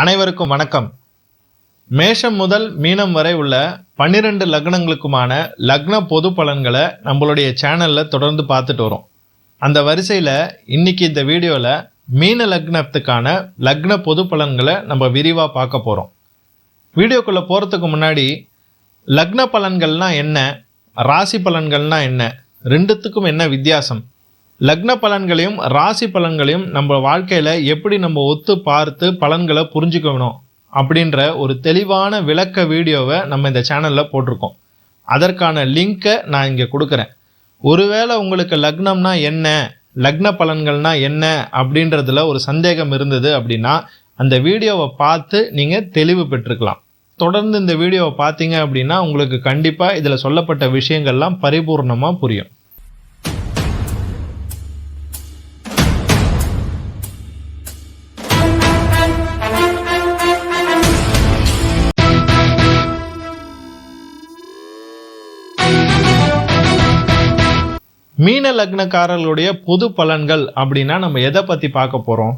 அனைவருக்கும் வணக்கம். மேஷம் முதல் மீனம் வரை உள்ள பன்னிரெண்டு லக்னங்களுக்குமான லக்ன பொது பலன்களை நம்மளுடைய சேனலில் தொடர்ந்து பார்த்துட்டு வரோம். அந்த வரிசையில் இன்னைக்கு இந்த வீடியோவில் மீன லக்னத்துக்கான லக்ன பொது பலன்களை நம்ம விரிவாக பார்க்க போகிறோம் வீடியோக்குள்ளே போகிறதுக்கு முன்னாடி லக்ன பலன்கள்னால் என்ன? ராசி பலன்கள்னால் என்ன? ரெண்டுத்துக்கும் என்ன வித்தியாசம்? லக்ன பலன்களையும் ராசி பலன்களையும் நம்ம வாழ்க்கையில் எப்படி நம்ம ஒத்து பார்த்து பலன்களை புரிஞ்சுக்கணும் அப்படின்ற ஒரு தெளிவான விளக்க வீடியோவை நம்ம இந்த சேனலில் போட்டிருக்கோம். அதற்கான லிங்க்கை நான் இங்கே கொடுக்குறேன். ஒருவேளை உங்களுக்கு லக்னம்னா என்ன லக்ன பலன்கள்னா என்ன அப்படின்றதுல ஒரு சந்தேகம் இருந்தது அப்படின்னா அந்த வீடியோவை பார்த்து நீங்கள் தெளிவு பெற்றுக்கலாம். தொடர்ந்து இந்த வீடியோவை பார்த்தீங்க அப்படின்னா உங்களுக்கு கண்டிப்பாக இதில் சொல்லப்பட்ட விஷயங்கள்லாம் பரிபூர்ணமாக புரியும். மீன லக்னக்காரர்களுடைய பொது பலன்கள் அப்படின்னா நம்ம எதை பற்றி பார்க்க போகிறோம்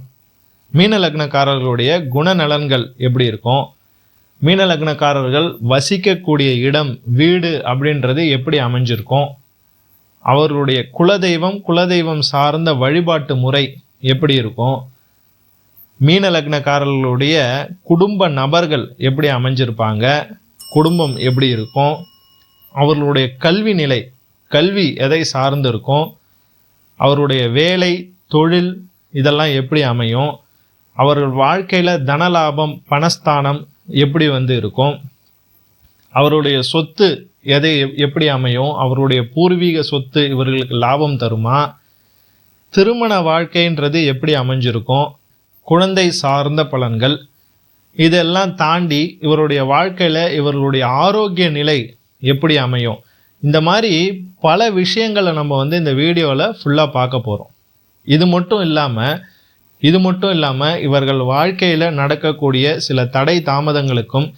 மீன லக்னக்காரர்களுடைய குணநலன்கள் எப்படி இருக்கும்? மீன லக்னக்காரர்கள் வசிக்கக்கூடிய இடம் வீடு அப்படின்றது எப்படி அமைஞ்சிருக்கும்? அவர்களுடைய குலதெய்வம் குலதெய்வம் சார்ந்த வழிபாட்டு முறை எப்படி இருக்கும்? மீன லக்னக்காரர்களுடைய குடும்ப நபர்கள் எப்படி அமைஞ்சிருப்பாங்க? குடும்பம் எப்படி இருக்கும்? அவர்களுடைய கல்வி நிலை கல்வி எதை சார்ந்து இருக்கும் அவருடைய வேலை தொழில் இதெல்லாம் எப்படி அமையும் அவர்கள் வாழ்க்கையில் தனலாபம் பணஸ்தானம் எப்படி வந்து இருக்கும் அவருடைய சொத்து எதை எப்- எப்படி அமையும் அவருடைய பூர்வீக சொத்து இவர்களுக்கு லாபம் தருமா திருமண வாழ்க்கைன்றது எப்படி அமைஞ்சிருக்கும் குழந்தை சார்ந்த பலன்கள் இதெல்லாம் தாண்டி இவருடைய வாழ்க்கையில் இவர்களுடைய ஆரோக்கிய நிலை எப்படி அமையும் இந்த மாதிரி பல விஷயங்களை நம்ம வந்து இந்த வீடியோவில் ஃபுல்லாக பார்க்க போகிறோம் இது மட்டும் இல்லாமல் இது மட்டும் இல்லாமல் இவர்கள் வாழ்க்கையில் நடக்கக்கூடிய சில தடை தாமதங்களுக்கும்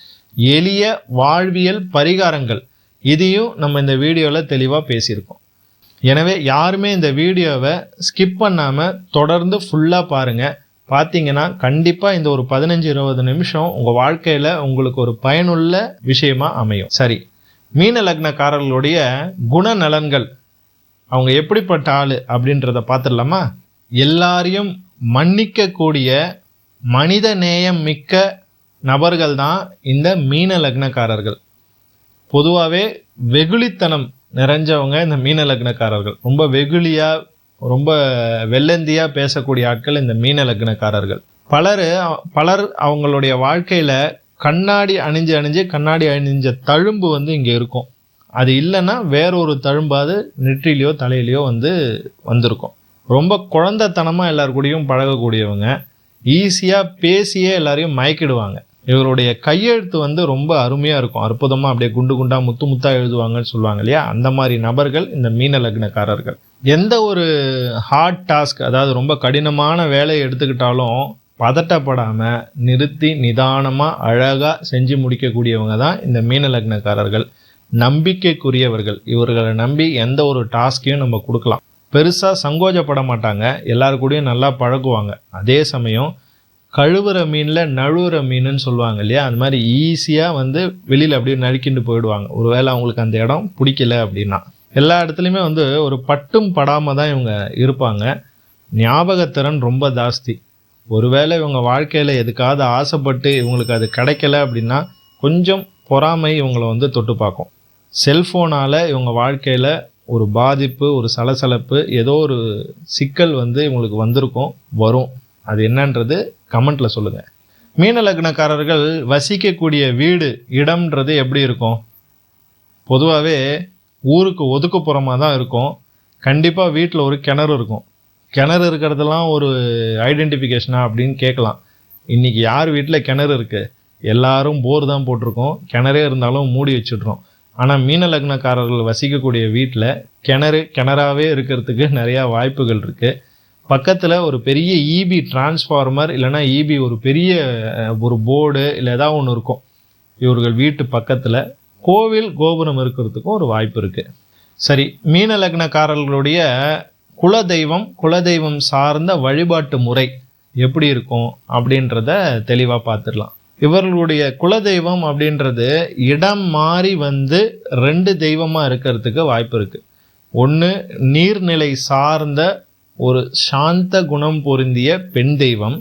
எளிய வாழ்வியல் பரிகாரங்கள் இதையும் நம்ம இந்த வீடியோவில் தெளிவாக பேசியிருக்கோம். எனவே யாருமே இந்த வீடியோவை ஸ்கிப் பண்ணாமல் தொடர்ந்து ஃபுல்லாக பாருங்கள் பார்த்தீங்கன்னா கண்டிப்பாக இந்த ஒரு பதினஞ்சு இருபது நிமிஷம் உங்கள் வாழ்க்கையில் உங்களுக்கு ஒரு பயனுள்ள விஷயமா அமையும். சரி மீன லக்னக்காரர்களுடைய குணநலன்கள் அவங்க எப்படிப்பட்ட ஆள் அப்படின்றத பார்த்துடலாமா? எல்லாரையும் மன்னிக்கக்கூடிய மனித நேயம் மிக்க நபர்கள் தான் இந்த மீன லக்னக்காரர்கள் பொதுவாகவே வெகுளித்தனம் நிறைஞ்சவங்க இந்த மீன லக்னக்காரர்கள் ரொம்ப வெகுளியாக ரொம்ப வெள்ளந்தியாக பேசக்கூடிய ஆட்கள் இந்த மீன லக்னக்காரர்கள் பலர் பலர் அவங்களுடைய வாழ்க்கையில் கண்ணாடி அணிஞ்சு அணிஞ்சு கண்ணாடி அணிஞ்ச தழும்பு வந்து இங்கே இருக்கும். அது இல்லைன்னா வேற ஒரு தழும்பாவது நெற்றிலையோ தலையிலையோ வந்து வந்திருக்கும். ரொம்ப குழந்தைத்தனமாக எல்லார் கூடயும் பழகக்கூடியவங்க. ஈஸியாக பேசியே எல்லாரையும் மயக்கிடுவாங்க. இவருடைய கையெழுத்து வந்து ரொம்ப அருமையாக இருக்கும். அற்புதமாக அப்படியே குண்டு குண்டாக முத்து முத்தாக எழுதுவாங்கன்னு சொல்லுவாங்க இல்லையா? அந்த மாதிரி நபர்கள் இந்த மீன லக்னக்காரர்கள். எந்த ஒரு ஹார்ட் டாஸ்க் அதாவது ரொம்ப கடினமான வேலையை எடுத்துக்கிட்டாலும் பதட்டப்படாமல் நிறுத்தி நிதானமாக அழகாக செஞ்சு முடிக்கக்கூடியவங்க தான் இந்த மீன லக்னக்காரர்கள். நம்பிக்கைக்குரியவர்கள். இவர்களை நம்பி எந்த ஒரு டாஸ்கையும் நம்ம கொடுக்கலாம். பெருசாக சங்கோஜப்பட மாட்டாங்க. எல்லாரு கூடயும் நல்லா பழகுவாங்க. அதே சமயம் கழுவுற மீனில் நழுவுற மீனுன்னு சொல்லுவாங்க இல்லையா? அந்த மாதிரி ஈஸியாக வந்து வெளியில் அப்படியே நறுக்கிண்டு போயிடுவாங்க. ஒருவேளை அவங்களுக்கு அந்த இடம் பிடிக்கல அப்படின்னா. எல்லா இடத்துலையுமே வந்து ஒரு பட்டும் படாமல் தான் இவங்க இருப்பாங்க. ஞாபகத்திறன் ரொம்ப ஜாஸ்தி. ஒருவேளை இவங்க வாழ்க்கையில் எதுக்காவது ஆசைப்பட்டு இவங்களுக்கு அது கிடைக்கல அப்படின்னா கொஞ்சம் பொறாமை இவங்களை வந்து தொட்டு பார்க்கும். செல்ஃபோனால் இவங்க வாழ்க்கையில் ஒரு பாதிப்பு ஒரு சலசலப்பு ஏதோ ஒரு சிக்கல் வந்து இவங்களுக்கு வந்திருக்கும் வரும். அது என்னன்றது கமெண்ட்டில் சொல்லுங்கள் மீன லக்னக்காரர்கள் வசிக்கக்கூடிய வீடு இடம்ன்றது எப்படி இருக்கும்? பொதுவாகவே ஊருக்கு ஒதுக்குப்புறமாக தான் இருக்கும். கண்டிப்பாக வீட்டில் ஒரு கிணறு இருக்கும். கிணறு இருக்கிறதெல்லாம் ஒரு ஐடென்டிஃபிகேஷனா அப்படின்னு கேட்கலாம். இன்றைக்கி யார் வீட்டில் கிணறு இருக்குது எல்லாரும் போர் தான் போட்டிருக்கோம். கிணறே இருந்தாலும் மூடி வச்சிடுறோம். ஆனால் மீன லக்னக்காரர்கள் வசிக்கக்கூடிய வீட்டில் கிணறு கிணறாகவே இருக்கிறதுக்கு நிறையா வாய்ப்புகள் இருக்குது பக்கத்தில் ஒரு பெரிய இபி டிரான்ஸ்ஃபார்மர் இல்லைன்னா இபி ஒரு பெரிய ஒரு போர்டு இல்லை ஏதாவது ஒன்று இருக்கும். இவர்கள் வீட்டு பக்கத்தில் கோவில் கோபுரம் இருக்கிறதுக்கும் ஒரு வாய்ப்பு இருக்குது சரி மீன லக்னக்காரர்களுடைய குலதெய்வம் குலதெய்வம் சார்ந்த வழிபாட்டு முறை எப்படி இருக்கும் அப்படின்றத தெளிவாக பார்த்துடலாம். இவர்களுடைய குலதெய்வம் அப்படின்றது இடம் மாறி வந்து ரெண்டு தெய்வமாக இருக்கிறதுக்கு வாய்ப்பு இருக்குது ஒன்று நீர்நிலை சார்ந்த ஒரு சாந்த குணம் பொருந்திய பெண் தெய்வம்.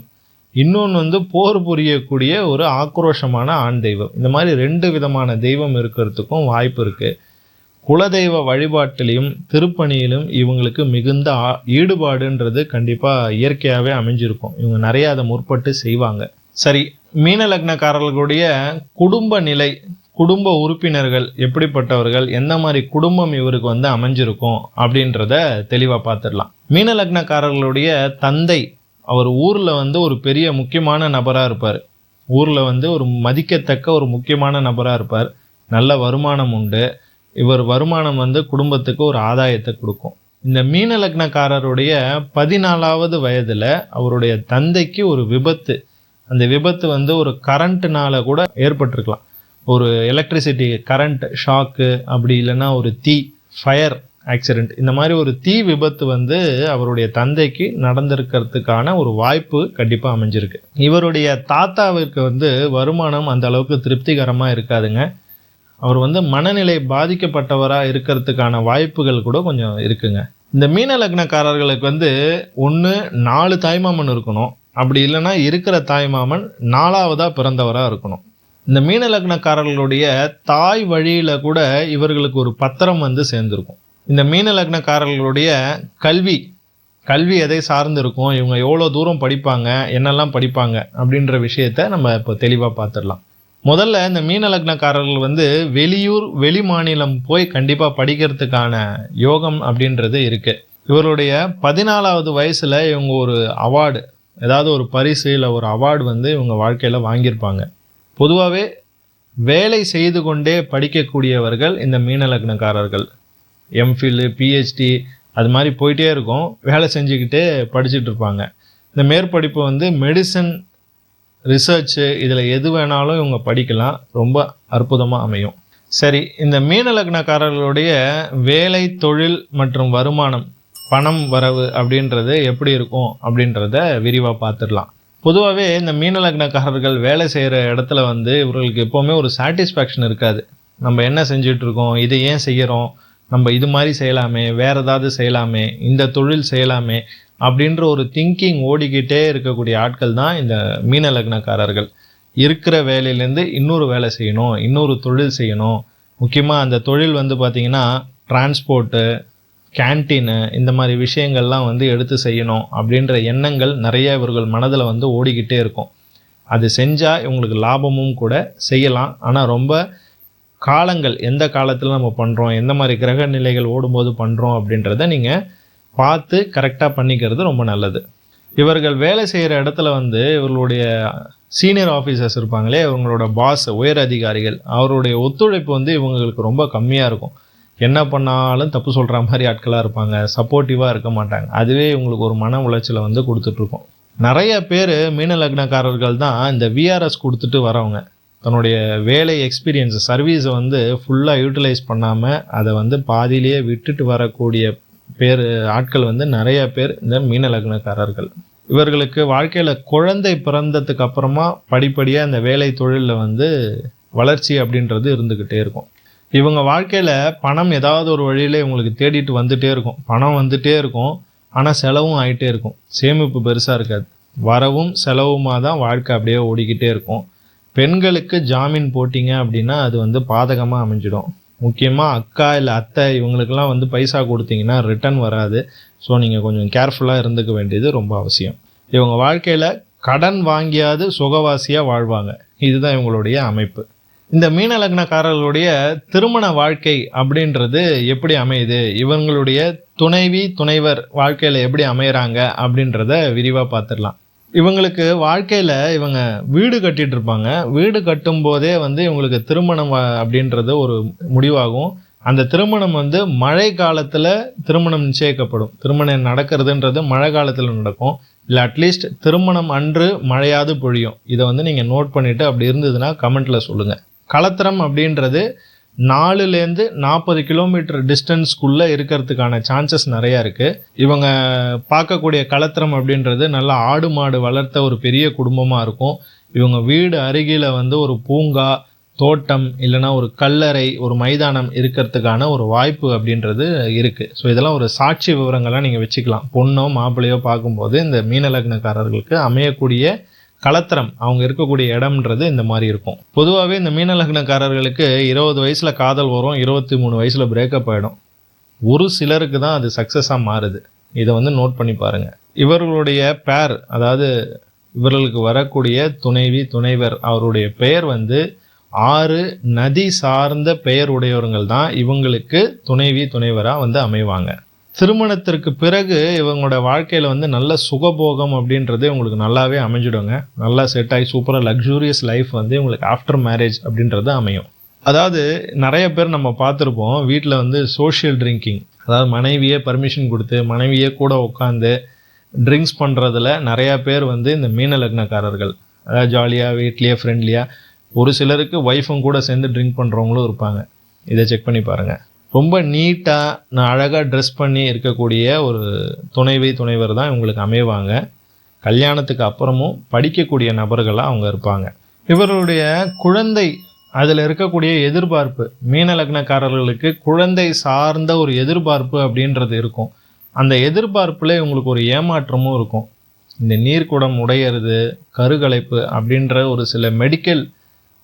இன்னொன்று வந்து போர் புரியக்கூடிய ஒரு ஆக்ரோஷமான ஆண் தெய்வம். இந்த மாதிரி ரெண்டு விதமான தெய்வம் இருக்கிறதுக்கும் வாய்ப்பு இருக்குது குலதெய்வ வழிபாட்டிலையும் திருப்பணியிலும் இவங்களுக்கு மிகுந்த ஆ- ஈடுபாடுன்றது கண்டிப்பாக இயற்கையாகவே அமைஞ்சிருக்கும். இவங்க நிறைய அதை முற்பட்டு செய்வாங்க. சரி மீன லக்னக்காரர்களுடைய குடும்ப நிலை குடும்ப உறுப்பினர்கள் எப்படிப்பட்டவர்கள் எந்த மாதிரி குடும்பம் இவருக்கு வந்து அமைஞ்சிருக்கும் அப்படின்றத தெளிவாக பார்த்துடலாம். மீன லக்னக்காரர்களுடைய தந்தை அவர் ஊரில் வந்து ஒரு பெரிய முக்கியமான நபராக இருப்பார். ஊரில் வந்து ஒரு மதிக்கத்தக்க ஒரு முக்கியமான நபராக இருப்பார். நல்ல வருமானம் உண்டு. இவர் வருமானம் வந்து குடும்பத்துக்கு ஒரு ஆதாயத்தை கொடுக்கும். இந்த மீன லக்னக்காரருடைய பதினாலாவது வயதில் அவருடைய தந்தைக்கு ஒரு விபத்து. அந்த விபத்து வந்து ஒரு கரண்ட்னால கூட ஏற்பட்டிருக்கலாம். ஒரு எலக்ட்ரிசிட்டி கரண்ட் ஷாக்கு அப்படி இல்லைன்னா ஒரு தீ ஃபயர் ஆக்சிடெண்ட் இந்த மாதிரி ஒரு தீ விபத்து வந்து அவருடைய தந்தைக்கு நடந்திருக்கிறதுக்கான ஒரு வாய்ப்பு கண்டிப்பாக அமைஞ்சிருக்கு. இவருடைய தாத்தாவிற்கு வந்து வருமானம் அந்த அளவுக்கு திருப்திகரமாக இருக்காதுங்க. அவர் வந்து மனநிலை பாதிக்கப்பட்டவராக இருக்கிறதுக்கான வாய்ப்புகள் கூட கொஞ்சம் இருக்குங்க. இந்த மீன லக்னக்காரர்களுக்கு வந்து ஒன்று நாலு தாய்மாமன் இருக்கணும். அப்படி இல்லைன்னா இருக்கிற தாய்மாமன் நாலாவதாக பிறந்தவராக இருக்கணும். இந்த மீன லக்னக்காரர்களுடைய தாய் வழியில் கூட இவர்களுக்கு ஒரு பத்திரம் வந்து சேர்ந்துருக்கும். இந்த மீன லக்னக்காரர்களுடைய கல்வி கல்வி எதை சார்ந்து இருக்கும் இவங்க எவ்வளோ தூரம் படிப்பாங்க என்னெல்லாம் படிப்பாங்க அப்படின்ற விஷயத்த நம்ம இப்போ தெளிவாக பார்த்துடலாம். முதல்ல இந்த மீன லக்னக்காரர்கள் வந்து வெளியூர் வெளி மாநிலம் போய் கண்டிப்பாக படிக்கிறதுக்கான யோகம் அப்படின்றது இருக்கு. இவருடைய பதினாலாவது வயசுல இவங்க ஒரு அவார்டு ஏதாவது ஒரு பரிசு இல்லை ஒரு அவார்டு வந்து இவங்க வாழ்க்கையில் வாங்கியிருப்பாங்க. பொதுவாகவே வேலை செய்து கொண்டே படிக்கக்கூடியவர்கள் இந்த மீன லக்னக்காரர்கள். எம்ஃபில்லு பிஹெச்டி அது மாதிரி போயிட்டே இருக்கும். வேலை செஞ்சுக்கிட்டே படிச்சுட்டு இருப்பாங்க. இந்த மேற்படிப்பு வந்து மெடிசன் ரிசர்ச்சு இதில் எது வேணாலும் இவங்க படிக்கலாம். ரொம்ப அற்புதமாக அமையும். சரி இந்த மீன லக்னக்காரர்களுடைய வேலை தொழில் மற்றும் வருமானம் பணம் வரவு அப்படின்றது எப்படி இருக்கும் அப்படின்றத விரிவாக பார்த்துடலாம். பொதுவாகவே இந்த மீன லக்னக்காரர்கள் வேலை செய்கிற இடத்துல வந்து இவர்களுக்கு எப்போவுமே ஒரு சாட்டிஸ்ஃபேக்ஷன் இருக்காது. நம்ம என்ன செஞ்சிட்ருக்கோம் இதை ஏன் செய்கிறோம் நம்ம இது மாதிரி செய்யலாமே வேறு ஏதாவது செய்யலாமே இந்த தொழில் செய்யலாமே அப்படின்ற ஒரு திங்கிங் ஓடிக்கிட்டே இருக்கக்கூடிய ஆட்கள் தான் இந்த மீன லக்னக்காரர்கள். இருக்கிற வேலையிலேருந்து இன்னொரு வேலை செய்யணும் இன்னொரு தொழில் செய்யணும். முக்கியமாக அந்த தொழில் வந்து பார்த்திங்கன்னா டிரான்ஸ்போர்ட்டு கேன்டீனு இந்த மாதிரி விஷயங்கள்லாம் வந்து எடுத்து செய்யணும் அப்படின்ற எண்ணங்கள் நிறைய இவர்கள் மனதில் வந்து ஓடிக்கிட்டே இருக்கும். அது செஞ்சால் இவங்களுக்கு லாபமும் கூட செய்யலாம். ஆனால் ரொம்ப காலங்கள் எந்த காலத்தில் நம்ம பண்ணுறோம் எந்த மாதிரி கிரக நிலைகள் ஓடும்போது பண்ணுறோம் அப்படின்றத நீங்கள் பார்த்து கரெக்டாக பண்ணிக்கிறது ரொம்ப நல்லது. இவர்கள் வேலை செய்கிற இடத்துல வந்து இவர்களுடைய சீனியர் ஆஃபீஸர்ஸ் இருப்பாங்களே இவங்களோட பாஸ் உயர் அதிகாரிகள் அவருடைய ஒத்துழைப்பு வந்து இவங்களுக்கு ரொம்ப கம்மியாக இருக்கும். என்ன பண்ணாலும் தப்பு சொல்கிற மாதிரி ஆட்களாக இருப்பாங்க சப்போர்ட்டிவாக இருக்க மாட்டாங்க. அதுவே இவங்களுக்கு ஒரு மன உளைச்சலை வந்து கொடுத்துட்ருக்கோம். நிறைய பேர் மீன லக்னக்காரர்கள் தான் இந்த விஆர்எஸ் கொடுத்துட்டு வரவங்க. தன்னுடைய வேலை எக்ஸ்பீரியன்ஸ் சர்வீஸை வந்து ஃபுல்லாக யூட்டிலைஸ் பண்ணாமல் அதை வந்து பாதியிலேயே விட்டுட்டு வரக்கூடிய பேர் ஆட்கள் வந்து நிறைய பேர் இந்த மீன லக்னக்காரர்கள். இவர்களுக்கு வாழ்க்கையில் குழந்தை பிறந்ததுக்கு அப்புறமா படிப்படியாக இந்த வேலை தொழிலில் வந்து வளர்ச்சி அப்படின்றது இருந்துக்கிட்டே இருக்கும். இவங்க வாழ்க்கையில் பணம் ஏதாவது ஒரு வழியில் இவங்களுக்கு தேடிட்டு வந்துகிட்டே இருக்கும். பணம் வந்துகிட்டே இருக்கும். ஆனால் செலவும் ஆகிட்டே இருக்கும். சேமிப்பு பெருசாக இருக்காது. வரவும் செலவுமாக தான் வாழ்க்கை அப்படியே ஓடிக்கிட்டே இருக்கும். பெண்களுக்கு ஜாமீன் போட்டிங்க அப்படின்னா அது வந்து பாதகமாக அமைஞ்சிடும். முக்கியமாக அக்கா இல்லை அத்தை இவங்களுக்கெல்லாம் வந்து பைசா கொடுத்தீங்கன்னா ரிட்டர்ன் வராது. ஸோ நீங்கள் கொஞ்சம் கேர்ஃபுல்லாக இருந்துக்க வேண்டியது ரொம்ப அவசியம். இவங்க வாழ்க்கையில் கடன் வாங்கியாவது சுகவாசியாக வாழ்வாங்க. இதுதான் இவங்களுடைய அமைப்பு. இந்த மீன லக்னக்காரர்களுடைய திருமண வாழ்க்கை அப்படின்றது எப்படி அமையுது? இவங்களுடைய துணைவி துணைவர் வாழ்க்கையில் எப்படி அமையிறாங்க அப்படின்றத விரிவாக பார்த்துடலாம். இவங்களுக்கு வாழ்க்கையில் இவங்க வீடு கட்டிட்டு இருப்பாங்க. வீடு கட்டும் போதே வந்து இவங்களுக்கு திருமணம் அப்படின்றது ஒரு முடிவாகும். அந்த திருமணம் வந்து மழை காலத்தில் திருமணம் நிச்சயிக்கப்படும். திருமணம் நடக்கிறதுன்றது மழை காலத்தில் நடக்கும். இல்லை அட்லீஸ்ட் திருமணம் அன்று மழையாவது பொழியும். இதை வந்து நீங்கள் நோட் பண்ணிவிட்டு அப்படி இருந்ததுன்னா கமெண்ட்டில் சொல்லுங்கள் கலத்திரம் அப்படின்றது நாலுலேருந்து நாற்பது கிலோமீட்டர் டிஸ்டன்ஸ்க்குள்ளே இருக்கிறதுக்கான சான்சஸ் நிறையா இருக்குது இவங்க பார்க்கக்கூடிய கலத்திரம் அப்படின்றது நல்லா ஆடு மாடு வளர்த்த ஒரு பெரிய குடும்பமாக இருக்கும். இவங்க வீடு அருகில் வந்து ஒரு பூங்கா தோட்டம் இல்லைன்னா ஒரு கல்லறை ஒரு மைதானம் இருக்கிறதுக்கான ஒரு வாய்ப்பு அப்படின்றது இருக்குது ஸோ இதெல்லாம் ஒரு சாட்சி விவரங்கள்லாம் நீங்கள் வச்சுக்கலாம். பொண்ணோ மாப்பிள்ளையோ பார்க்கும்போது இந்த மீனலக்னக்காரர்களுக்கு அமையக்கூடிய கலத்திரம் அவங்க இருக்கக்கூடிய இடம்ன்றது இந்த மாதிரி இருக்கும். பொதுவாகவே இந்த மீனலக்னக்காரர்களுக்கு இருபது வயசில் காதல் வரும் இருபத்தி மூணு வயசில் பிரேக்கப் ஆகிடும் ஒரு சிலருக்கு தான் அது சக்ஸஸாக மாறுது. இதை வந்து நோட் பண்ணி பாருங்கள் இவர்களுடைய பேர் அதாவது இவர்களுக்கு வரக்கூடிய துணைவி துணைவர் அவருடைய பெயர் வந்து ஆறு நதி சார்ந்த பெயர் உடையவர்கள் தான் இவங்களுக்கு துணைவி துணைவராக வந்து அமைவாங்க. திருமணத்திற்கு பிறகு இவங்களோட வாழ்க்கையில் வந்து நல்ல சுகபோகம் அப்படின்றது உங்களுக்கு நல்லாவே அமைஞ்சிடுங்க. நல்லா செட் ஆகி சூப்பராக லக்ஸூரியஸ் லைஃப் வந்து உங்களுக்கு ஆஃப்டர் மேரேஜ் அப்படின்றது அமையும். அதாவது நிறைய பேர் நம்ம பார்த்துருப்போம் வீட்டில் வந்து சோஷியல் ட்ரிங்கிங் அதாவது மனைவியே பர்மிஷன் கொடுத்து மனைவியே கூட உட்காந்து ட்ரிங்க்ஸ் பண்ணுறதுல நிறையா பேர் வந்து இந்த மீன லக்னக்காரர்கள். அதாவது ஜாலியாக வீட்லேயே ஃப்ரெண்ட்லியாக ஒரு சிலருக்கு ஒய்ஃபும் கூட சேர்ந்து ட்ரிங்க் பண்ணுறவங்களும் இருப்பாங்க. இதை செக் பண்ணி பாருங்கள் ரொம்ப நீட்டாக நான் அழகாக ட்ரெஸ் பண்ணி இருக்கக்கூடிய ஒரு துணைவி துணைவர் தான் இவங்களுக்கு அமைவாங்க. கல்யாணத்துக்கு அப்புறமும் படிக்கக்கூடிய நபர்களாக அவங்க இருப்பாங்க. இவருடைய குழந்தை அதில் இருக்கக்கூடிய எதிர்பார்ப்பு மீன லக்னக்காரர்களுக்கு குழந்தை சார்ந்த ஒரு எதிர்பார்ப்பு அப்படின்றது இருக்கும். அந்த எதிர்பார்ப்பில் இவங்களுக்கு ஒரு ஏமாற்றமும் இருக்கும். இந்த நீர்க்குடம் உடையிறது கருகலைப்பு அப்படின்ற ஒரு சில மெடிக்கல்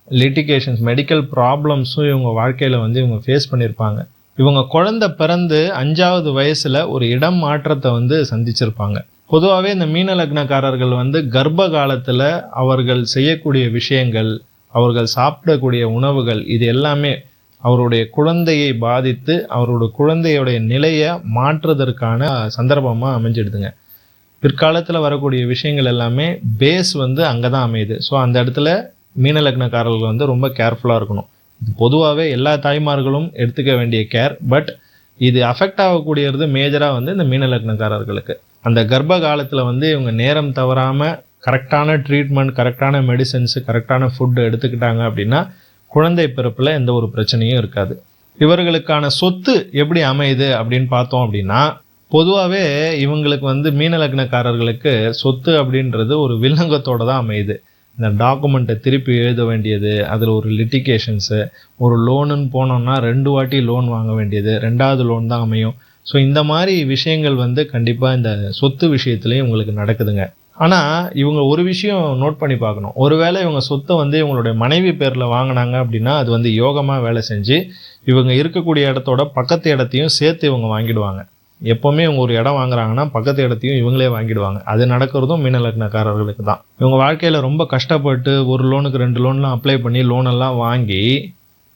லிட்டிகேஷன்ஸ் மெடிக்கல் ப்ராப்ளம்ஸும் இவங்க வாழ்க்கையில் வந்து இவங்க ஃபேஸ் பண்ணியிருப்பாங்க இவங்க குழந்தை பிறந்து அஞ்சாவது வயசில் ஒரு இடம் மாற்றத்தை வந்து சந்திச்சிருப்பாங்க. பொதுவாகவே இந்த மீன லக்னக்காரர்கள் வந்து கர்ப்ப காலத்தில் அவர்கள் செய்யக்கூடிய விஷயங்கள் அவர்கள் சாப்பிடக்கூடிய உணவுகள் இது எல்லாமே அவருடைய குழந்தையை பாதித்து அவரோட குழந்தையுடைய நிலையை மாற்றுவதற்கான சந்தர்ப்பமாக அமைஞ்சிடுதுங்க. பிற்காலத்தில் வரக்கூடிய விஷயங்கள் எல்லாமே பேஸ் வந்து அங்கே தான் அமையுது. ஸோ அந்த இடத்துல மீன லக்னக்காரர்கள் வந்து ரொம்ப கேர்ஃபுல்லாக இருக்கணும். பொதுவாகவே எல்லா தாய்மார்களும் எடுத்துக்க வேண்டிய கேர் பட் இது அஃபெக்ட் ஆகக்கூடியது மேஜராக வந்து இந்த மீன லக்னக்காரர்களுக்கு. அந்த கர்ப்ப காலத்தில் வந்து இவங்க நேரம் தவறாமல் கரெக்டான ட்ரீட்மெண்ட் கரெக்டான மெடிசன்ஸு கரெக்டான ஃபுட்டு எடுத்துக்கிட்டாங்க அப்படின்னா குழந்தை பிறப்பில் எந்த ஒரு பிரச்சனையும் இருக்காது. இவர்களுக்கான சொத்து எப்படி அமையுது அப்படின்னு பார்த்தோம் அப்படின்னா பொதுவாகவே இவங்களுக்கு வந்து மீன லக்னக்காரர்களுக்கு சொத்து அப்படின்றது ஒரு வில்லங்கத்தோடு தான் அமையுது. இந்த டாக்குமெண்ட்டை திருப்பி எழுத வேண்டியது அதில் ஒரு லிட்டிகேஷன்ஸு ஒரு லோனுன்னு போனோம்னா ரெண்டு வாட்டி லோன் வாங்க வேண்டியது ரெண்டாவது லோன் தான் அமையும். ஸோ இந்த மாதிரி விஷயங்கள் வந்து கண்டிப்பாக இந்த சொத்து விஷயத்துலையும் உங்களுக்கு நடக்குதுங்க. ஆனால் இவங்க ஒரு விஷயம் நோட் பண்ணி பார்க்கணும். ஒருவேளை இவங்க சொத்தை வந்து இவங்களுடைய மனைவி பேரில் வாங்கினாங்க அப்படின்னா அது வந்து யோகமாக வேலை செஞ்சு இவங்க இருக்கக்கூடிய இடத்தோட பக்கத்து இடத்தையும் சேர்த்து இவங்க வாங்கிடுவாங்க. எப்போவுமே இவங்க ஒரு இடம் வாங்குறாங்கன்னா பக்கத்து இடத்தையும் இவங்களே வாங்கிடுவாங்க. அது நடக்கிறதும் மீனலக்னக்காரர்களுக்கு தான். இவங்க வாழ்க்கையில் ரொம்ப கஷ்டப்பட்டு ஒரு லோனுக்கு ரெண்டு லோன்லாம் அப்ளை பண்ணி லோனெல்லாம் வாங்கி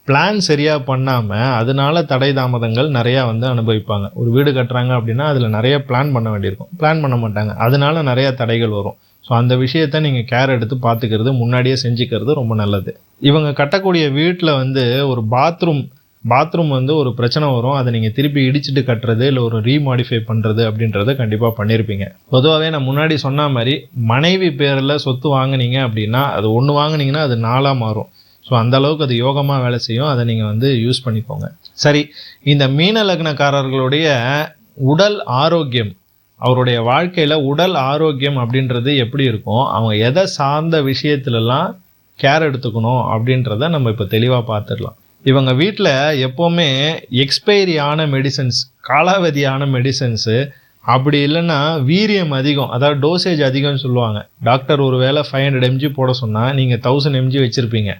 பிளான் சரியாக பண்ணாமல் அதனால தடை தாமதங்கள் நிறையா வந்து அனுபவிப்பாங்க. ஒரு வீடு கட்டுறாங்க அப்படின்னா அதில் நிறைய பிளான் பண்ண வேண்டியிருக்கும். பிளான் பண்ண மாட்டாங்க. அதனால நிறைய தடைகள் வரும். ஸோ அந்த விஷயத்த நீங்கள் கேர் எடுத்து பார்த்துக்கிறது முன்னாடியே செஞ்சுக்கிறது ரொம்ப நல்லது. இவங்க கட்டக்கூடிய வீட்டில் வந்து ஒரு பாத்ரூம் பாத்ரூம் வந்து ஒரு பிரச்சனை வரும். அதை நீங்கள் திருப்பி இடிச்சிட்டு கட்டுறது இல்லை ஒரு ரீமாடிஃபை பண்ணுறது அப்படின்றத கண்டிப்பாக பண்ணியிருப்பீங்க பொதுவாகவே நான் முன்னாடி சொன்ன மாதிரி மனைவி பேரில் சொத்து வாங்குனீங்க அப்படின்னா அது ஒன்று வாங்கினீங்கன்னா அது நாளாக மாறும். ஸோ அந்த அளவுக்கு அது யோகமாக வேலை செய்யும். அதை நீங்கள் வந்து யூஸ் பண்ணிக்கோங்க. சரி இந்த மீன லக்னக்காரர்களுடைய உடல் ஆரோக்கியம் அவருடைய வாழ்க்கையில் உடல் ஆரோக்கியம் அப்படின்றது எப்படி இருக்கும்? அவங்க எதை சார்ந்த விஷயத்துலலாம் கேர் எடுத்துக்கணும் அப்படின்றத நம்ம இப்போ தெளிவாக பார்த்துடலாம். இவங்க வீட்டில் எப்போவுமே எக்ஸ்பைரி ஆன மெடிசன்ஸ் காலாவதியான மெடிசன்ஸு அப்படி இல்லைன்னா வீரியம் அதிகம். அதாவது டோசேஜ் அதிகம்னு சொல்லுவாங்க. டாக்டர் ஒரு வேளை ஃபைவ் ஹண்ட்ரட் எம்ஜி போட சொன்னால் நீங்கள் தௌசண்ட் எம்ஜி வச்சுருப்பீங்க.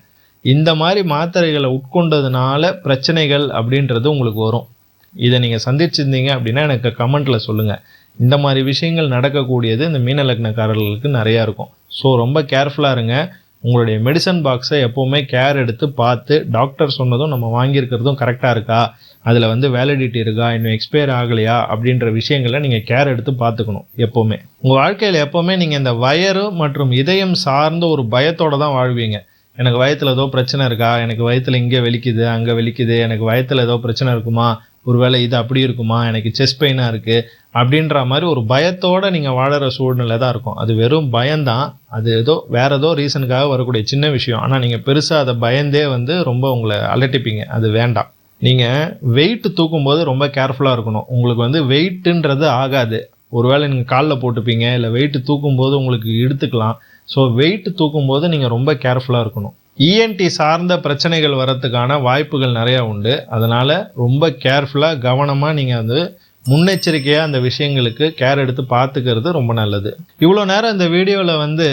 இந்த மாதிரி மாத்திரைகளை உட்கொண்டதுனால பிரச்சனைகள் அப்படின்றது உங்களுக்கு வரும். இதை நீங்கள் சந்திச்சிருந்தீங்க அப்படின்னா எனக்கு கமெண்ட்டில் சொல்லுங்கள் இந்த மாதிரி விஷயங்கள் நடக்கக்கூடியது இந்த மீனலக்னக்காரர்களுக்கு நிறையா இருக்கும். ஸோ ரொம்ப கேர்ஃபுல்லாக இருங்க. உங்களுடைய மெடிசன் பாக்ஸை எப்போவுமே கேர் எடுத்து பார்த்து டாக்டர் சொன்னதும் நம்ம வாங்கியிருக்கிறதும் கரெக்டாக இருக்கா? அதில் வந்து வேலிடிட்டி இருக்கா? இன்னும் எக்ஸ்பயர் ஆகலையா? அப்படின்ற விஷயங்களை நீங்கள் கேர் எடுத்து பார்த்துக்கணும் எப்போவுமே. உங்கள் வாழ்க்கையில் எப்போவுமே நீங்கள் இந்த வயறு மற்றும் இதயம் சார்ந்த ஒரு பயத்தோடு தான் வாழ்வீங்க. எனக்கு வயத்தில் ஏதோ பிரச்சனை இருக்கா? எனக்கு வயத்தில் இங்கே வலிக்குது அங்கே வலிக்குது. எனக்கு வயத்தில் ஏதோ பிரச்சனை இருக்குமா? ஒருவேளை இது அப்படி இருக்குமா? எனக்கு செஸ் பெயினாக இருக்குது அப்படின்ற மாதிரி ஒரு பயத்தோடு நீங்கள் வாழற சூழ்நிலை தான் இருக்கும். அது வெறும் பயம்தான். அது ஏதோ வேறு ஏதோ ரீசனுக்காக வரக்கூடிய சின்ன விஷயம். ஆனால் நீங்கள் பெருசாக அதை பயந்தே வந்து ரொம்ப உங்களை அலட்டிப்பீங்க. அது வேண்டாம். நீங்கள் வெயிட் தூக்கும்போது ரொம்ப கேர்ஃபுல்லாக இருக்கணும். உங்களுக்கு வந்து வெயிட்டுன்றது ஆகாது. ஒருவேளை நீங்கள் காலில் போட்டுப்பீங்க இல்லை வெயிட்டு தூக்கும்போது உங்களுக்கு எடுத்துக்கலாம் ஸோ வெயிட்டு தூக்கும்போது நீங்கள் ரொம்ப கேர்ஃபுல்லாக இருக்கணும். இஎன்டி சார்ந்த பிரச்சனைகள் வரத்துக்கான வாய்ப்புகள் நிறையா உண்டு. அதனால் ரொம்ப கேர்ஃபுல்லாக கவனமாக நீங்கள் வந்து முன்னெச்சரிக்கையாக அந்த விஷயங்களுக்கு கேர் எடுத்து பார்த்துக்கிறது ரொம்ப நல்லது. இவ்வளோ நேரம் இந்த வீடியோவில் வந்து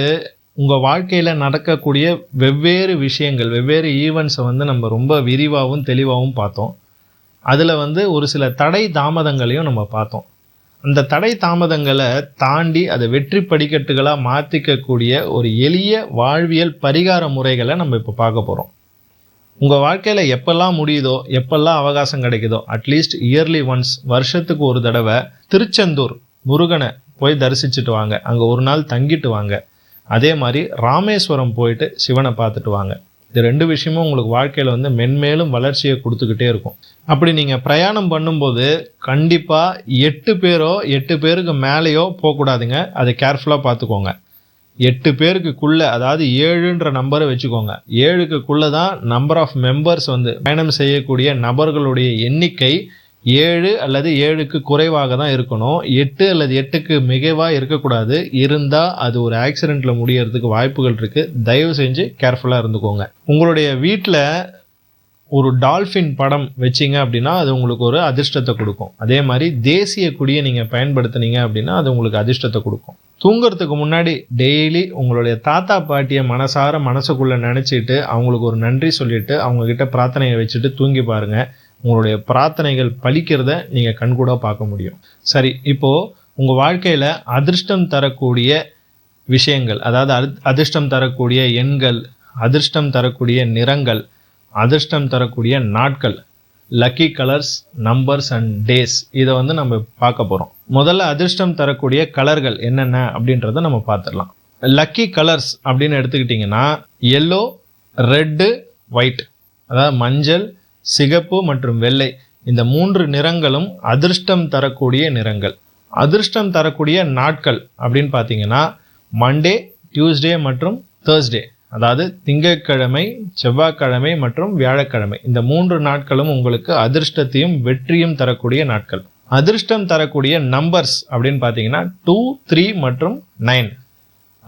உங்கள் வாழ்க்கையில் நடக்கக்கூடிய வெவ்வேறு விஷயங்கள் வெவ்வேறு ஈவெண்ட்ஸை வந்து நம்ம ரொம்ப விரிவாகவும் தெளிவாகவும் பார்த்தோம். அதில் வந்து ஒரு சில தடை தாமதங்களையும் நம்ம பார்த்தோம். அந்த தடை தாமதங்களை தாண்டி அதை வெற்றி படிக்கட்டுகளாக மாற்றிக்கக்கூடிய ஒரு எளிய வாழ்வியல் பரிகார முறைகளை நம்ம இப்போ பார்க்க போகிறோம் உங்கள் வாழ்க்கையில் எப்பெல்லாம் முடியுதோ எப்பெல்லாம் அவகாசம் கிடைக்குதோ அட்லீஸ்ட் இயர்லி ஒன்ஸ் வருஷத்துக்கு ஒரு தடவை திருச்செந்தூர் முருகனை போய் தரிசிச்சுட்டு வாங்க. அங்கே ஒரு நாள் தங்கிட்டு வாங்க. அதே மாதிரி ராமேஸ்வரம் போயிட்டு சிவனை பார்த்துட்டு வாங்க. இது ரெண்டு விஷயமும் உங்களுக்கு வாழ்க்கையில் வந்து மென்மேலும் வளர்ச்சியை கொடுத்துக்கிட்டே இருக்கும். அப்படி நீங்கள் பிரயாணம் பண்ணும்போது கண்டிப்பாக எட்டு பேரோ எட்டு பேருக்கு மேலேயோ போகக்கூடாதுங்க. அதை கேர்ஃபுல்லாக பார்த்துக்கோங்க. எட்டு பேருக்குள்ளே அதாவது ஏழுன்ற நம்பரை வச்சுக்கோங்க. ஏழுக்குள்ளே தான் நம்பர் ஆஃப் மெம்பர்ஸ் வந்து பயணம் செய்யக்கூடிய நபர்களுடைய எண்ணிக்கை ஏழு அல்லது ஏழுக்கு குறைவாக தான் இருக்கணும். எட்டு அல்லது எட்டுக்கு மிகவாக இருக்கக்கூடாது. இருந்தால் அது ஒரு ஆக்சிடெண்ட்டில் முடியறதுக்கு வாய்ப்புகள் இருக்குது தயவு செஞ்சு கேர்ஃபுல்லாக இருந்துக்கோங்க. உங்களுடைய வீட்டில் ஒரு டால்ஃபின் படம் வச்சிங்க அப்படின்னா அது உங்களுக்கு ஒரு அதிர்ஷ்டத்தை கொடுக்கும். அதே மாதிரி தேசிய கொடியை நீங்கள் பயன்படுத்துனீங்க அப்படின்னா அது உங்களுக்கு அதிர்ஷ்டத்தை கொடுக்கும். தூங்குறதுக்கு முன்னாடி டெய்லி உங்களுடைய தாத்தா பாட்டியை மனசார மனசுக்குள்ளே நினச்சிட்டு அவங்களுக்கு ஒரு நன்றி சொல்லிட்டு அவங்கக்கிட்ட பிரார்த்தனையை வச்சுட்டு தூங்கி பாருங்கள் உங்களுடைய பிரார்த்தனைகள் பலிக்கிறத நீங்கள் கண்கூட பார்க்க முடியும். சரி இப்போது உங்கள் வாழ்க்கையில் அதிர்ஷ்டம் தரக்கூடிய விஷயங்கள் அதாவது அதிர்ஷ்டம் தரக்கூடிய எண்கள் அதிர்ஷ்டம் தரக்கூடிய நிறங்கள் அதிர்ஷ்டம் தரக்கூடிய நாட்கள் lucky colours numbers and days இதை வந்து நம்ம பார்க்க போகிறோம் முதல்ல அதிர்ஷ்டம் தரக்கூடிய கலர்கள் என்னென்ன அப்படின்றத நம்ம பார்த்துடலாம். லக்கி கலர்ஸ் அப்படின்னு எடுத்துக்கிட்டிங்கன்னா எல்லோ ரெட்டு ஒயிட் அதாவது மஞ்சள் சிகப்பு மற்றும் வெள்ளை. இந்த மூன்று நிறங்களும் அதிர்ஷ்டம் தரக்கூடிய நிறங்கள். அதிர்ஷ்டம் தரக்கூடிய நாட்கள் அப்படின்னு பார்த்தீங்கன்னா மண்டே டியூஸ்டே மற்றும் தேர்ஸ்டே அதாவது திங்கட்கிழமை செவ்வாய்க்கிழமை மற்றும் வியாழக்கிழமை. இந்த மூன்று நாட்களும் உங்களுக்கு அதிர்ஷ்டத்தையும் வெற்றியும் தரக்கூடிய நாட்கள். அதிர்ஷ்டம் தரக்கூடிய நம்பர்ஸ் அப்படின்னு பார்த்தீங்கன்னா டூ த்ரீ மற்றும் நைன்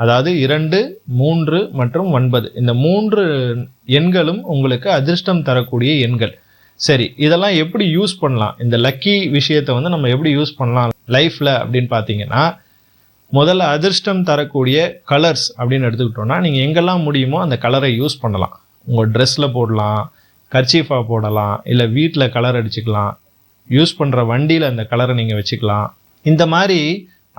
அதாவது இரண்டு மூன்று மற்றும் ஒன்பது. இந்த மூன்று எண்களும் உங்களுக்கு அதிர்ஷ்டம் தரக்கூடிய எண்கள். சரி இதெல்லாம் எப்படி யூஸ் பண்ணலாம்? இந்த லக்கி விஷயத்தை வந்து நம்ம எப்படி யூஸ் பண்ணலாம் லைஃப்பில் அப்படின்னு பார்த்தீங்கன்னா முதல்ல அதிர்ஷ்டம் தரக்கூடிய கலர்ஸ் அப்படின்னு எடுத்துக்கிட்டோம்னா நீங்கள் எங்கெல்லாம் முடியுமோ அந்த கலரை யூஸ் பண்ணலாம். உங்கள் ட்ரெஸ்ஸில் போடலாம் கர்ச்சீஃபாக போடலாம் இல்லை வீட்டில் கலர் அடிச்சுக்கலாம் யூஸ் பண்ணுற வண்டியில் அந்த கலரை நீங்கள் வச்சுக்கலாம். இந்த மாதிரி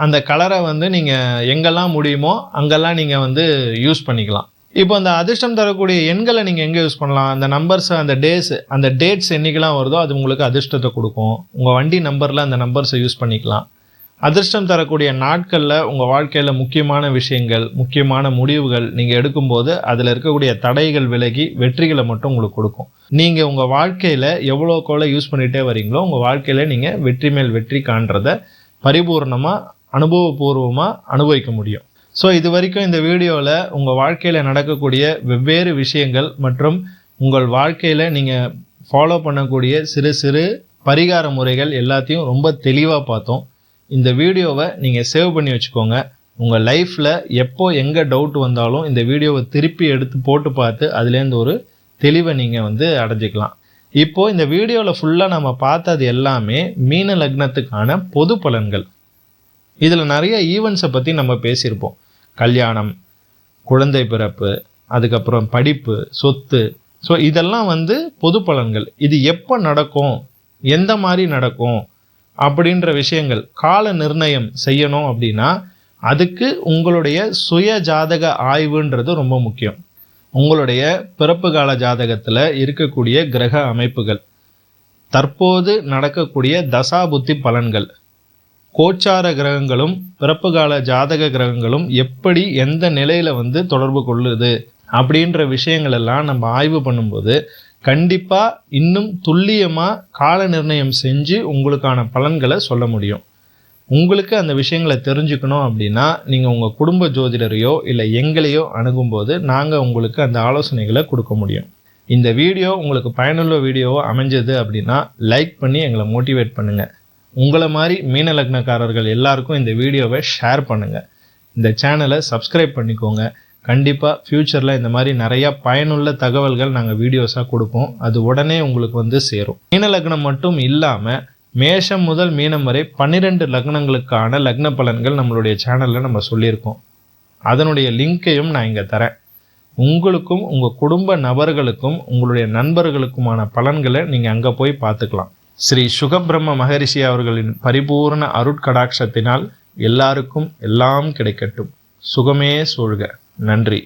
அந்த கலரை வந்து நீங்கள் எங்கெல்லாம் முடியுமோ அங்கெல்லாம் நீங்கள் வந்து யூஸ் பண்ணிக்கலாம். இப்போ அந்த அதிர்ஷ்டம் தரக்கூடிய எண்களை நீங்கள் எங்கே யூஸ் பண்ணலாம்? அந்த நம்பர்ஸ் அந்த டேஸ் அந்த டேட்ஸ் என்றைக்கெல்லாம் வருதோ அது உங்களுக்கு அதிர்ஷ்டத்தை கொடுக்கும். உங்கள் வண்டி நம்பரில் அந்த நம்பர்ஸை யூஸ் பண்ணிக்கலாம். அதிர்ஷ்டம் தரக்கூடிய நாட்களில் உங்கள் வாழ்க்கையில் முக்கியமான விஷயங்கள் முக்கியமான முடிவுகள் நீங்கள் எடுக்கும்போது அதில் இருக்கக்கூடிய தடைகள் விலகி வெற்றிகளை மட்டும் உங்களுக்கு கொடுக்கும். நீங்கள் உங்கள் வாழ்க்கையில் எவ்வளோ கோல யூஸ் பண்ணிகிட்டே வரீங்களோ உங்கள் வாழ்க்கையில் நீங்கள் வெற்றி மேல் வெற்றி காண்றதை பரிபூர்ணமாக அனுபவபூர்வமாக அனுபவிக்க முடியும். ஸோ இது வரைக்கும் இந்த வீடியோவில் உங்கள் வாழ்க்கையில் நடக்கக்கூடிய வெவ்வேறு விஷயங்கள் மற்றும் உங்கள் வாழ்க்கையில் நீங்கள் ஃபாலோ பண்ணக்கூடிய சிறு சிறு பரிகார முறைகள் எல்லாத்தையும் ரொம்ப தெளிவாக பார்த்தோம். இந்த வீடியோவை நீங்கள் சேவ் பண்ணி வச்சுக்கோங்க. உங்கள் லைஃப்பில் எப்போ எங்கே டவுட் வந்தாலும் இந்த வீடியோவை திருப்பி எடுத்து போட்டு பார்த்து அதுலேருந்து ஒரு தெளிவை நீங்கள் வந்து அடைஞ்சிக்கலாம். இப்போது இந்த வீடியோவில் ஃபுல்லாக நம்ம பார்த்தது எல்லாமே மீன லக்னத்துக்கான பொது பலன்கள். இதில் நிறைய ஈவெண்ட்ஸை பற்றி நம்ம பேசியிருப்போம். கல்யாணம் குழந்தை பிறப்பு அதுக்கப்புறம் படிப்பு சொத்து. ஸோ இதெல்லாம் வந்து பொது பலன்கள். இது எப்போ நடக்கும்? எந்த மாதிரி நடக்கும்? அப்படின்ற விஷயங்கள். கால நிர்ணயம் செய்யணும் அப்படின்னா அதுக்கு உங்களுடைய சுய ஜாதக ஆய்வுன்றது ரொம்ப முக்கியம். உங்களுடைய பிறப்பு கால ஜாதகத்தில் இருக்கக்கூடிய கிரக அமைப்புகள். தற்போது நடக்கக்கூடிய தசாபுத்தி பலன்கள். கோச்சார கிரகங்களும் பிறப்பு கால ஜாதக கிரகங்களும் எப்படி எந்த நிலையில் வந்து தொடர்பு கொள்ளுது அப்படின்ற விஷயங்கள் எல்லாம் நம்ம ஆய்வு பண்ணும்போது கண்டிப்பாக இன்னும் துல்லியமாக கால நிர்ணயம் செஞ்சு உங்களுக்கான பலன்களை சொல்ல முடியும். உங்களுக்கு அந்த விஷயங்களை தெரிஞ்சுக்கணும் அப்படின்னா நீங்கள் உங்கள் குடும்ப ஜோதிடரையோ இல்லை எங்களையோ அணுகும்போது நாங்கள் உங்களுக்கு அந்த ஆலோசனைகளை கொடுக்க முடியும். இந்த வீடியோ உங்களுக்கு பயனுள்ள வீடியோவோ அமைஞ்சது அப்படின்னா லைக் பண்ணி எங்களை மோட்டிவேட் பண்ணுங்கள் உங்களை மாதிரி மீன லக்னக்காரர்கள் எல்லாருக்கும் இந்த வீடியோவை ஷேர் பண்ணுங்கள் இந்த சேனலை சப்ஸ்கிரைப் பண்ணிக்கோங்க. கண்டிப்பாக ஃப்யூச்சரில் இந்த மாதிரி நிறையா பயனுள்ள தகவல்கள் நாங்கள் வீடியோஸாக கொடுப்போம். அது உடனே உங்களுக்கு வந்து சேரும். மீன லக்னம் மட்டும் இல்லாமல் மேஷம் முதல் மீனம் வரை பன்னிரெண்டு லக்னங்களுக்கான லக்ன பலன்கள் நம்மளுடைய சேனலில் நம்ம சொல்லியிருக்கோம். அதனுடைய லிங்க்கையும் நான் இங்கே தரேன். உங்களுக்கும் உங்கள் குடும்ப நபர்களுக்கும் உங்களுடைய நண்பர்களுக்குமான பலன்களை நீங்கள் அங்கே போய் பார்த்துக்கலாம். ஸ்ரீ சுகபிரம்ம மகரிஷி அவர்களின் பரிபூர்ண அருட்கடாட்சத்தினால் எல்லாருக்கும் எல்லாம் கிடைக்கட்டும். சுகமே சூழ்க. நன்றி.